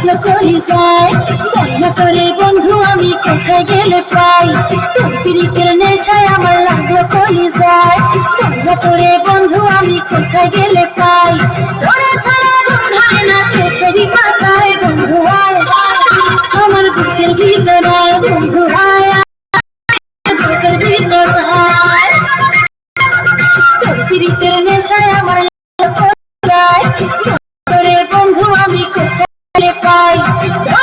উঠল কলিজায় বন্ধ করে বন্ধু, আমি কোথায় গেলে পাই? তোর নেশায় আমার লাগল কলিজায়। বন্ধ করে বন্ধু, আমি কোথায় গেলে পাই? তোরা ছাড়া ঘুম হয় না আমার বুকের ভিতরে Oh,